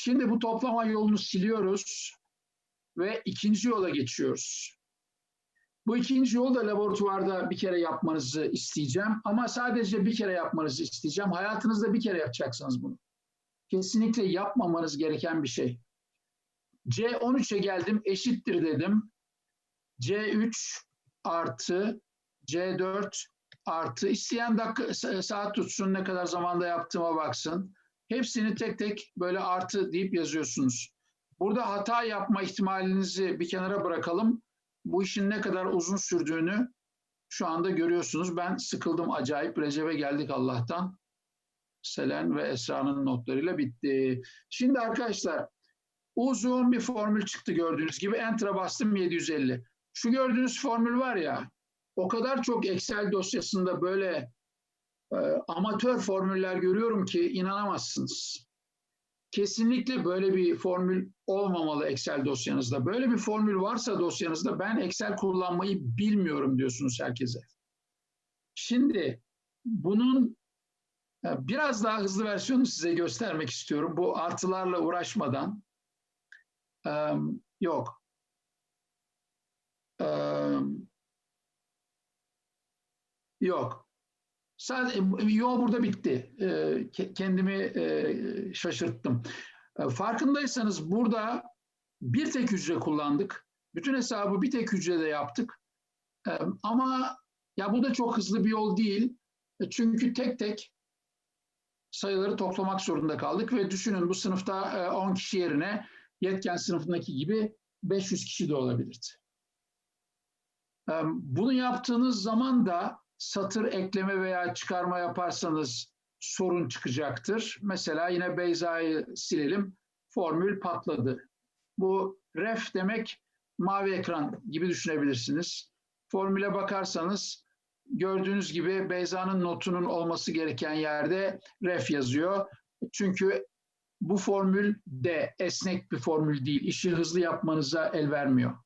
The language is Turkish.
Şimdi bu toplama yolunu siliyoruz ve ikinci yola geçiyoruz. Bu ikinci yolu da laboratuvarda bir kere yapmanızı isteyeceğim ama sadece bir kere yapmanızı isteyeceğim. Hayatınızda bir kere yapacaksınız bunu. Kesinlikle yapmamanız gereken bir şey. C13'e geldim eşittir dedim. C3 artı C4 artı isteyen dakika saat tutsun ne kadar zamanda yaptığıma baksın. Hepsini tek tek böyle artı deyip yazıyorsunuz. Burada hata yapma ihtimalinizi bir kenara bırakalım. Bu işin ne kadar uzun sürdüğünü şu anda görüyorsunuz. Ben sıkıldım acayip. Recep'e geldik Allah'tan. Selen ve Esra'nın notlarıyla bitti. Şimdi arkadaşlar uzun bir formül çıktı gördüğünüz gibi. Enter'a bastım 750. Şu gördüğünüz formül var ya o kadar çok Excel dosyasında böyle e, amatör formüller görüyorum ki inanamazsınız. Kesinlikle böyle bir formül olmamalı Excel dosyanızda. Böyle bir formül varsa dosyanızda ben Excel kullanmayı bilmiyorum diyorsunuz herkese. Şimdi bunun e, biraz daha hızlı versiyonu size göstermek istiyorum. Bu artılarla uğraşmadan. Ee, yok. Ee, yok. Sadece, yo burada bitti. Ee, kendimi e, şaşırttım. Farkındaysanız burada bir tek hücre kullandık. Bütün hesabı bir tek hücrede yaptık. Ama ya bu da çok hızlı bir yol değil. E, çünkü tek tek sayıları toplamak zorunda kaldık ve düşünün bu sınıfta 10 kişi yerine yetken sınıfındaki gibi 500 kişi de olabilirdi. Bunu yaptığınız zaman da satır ekleme veya çıkarma yaparsanız sorun çıkacaktır. Mesela yine Beyza'yı silelim. Formül patladı. Bu ref demek mavi ekran gibi düşünebilirsiniz. Formüle bakarsanız gördüğünüz gibi Beyza'nın notunun olması gereken yerde ref yazıyor. Çünkü bu formül de esnek bir formül değil. İşi hızlı yapmanıza el vermiyor.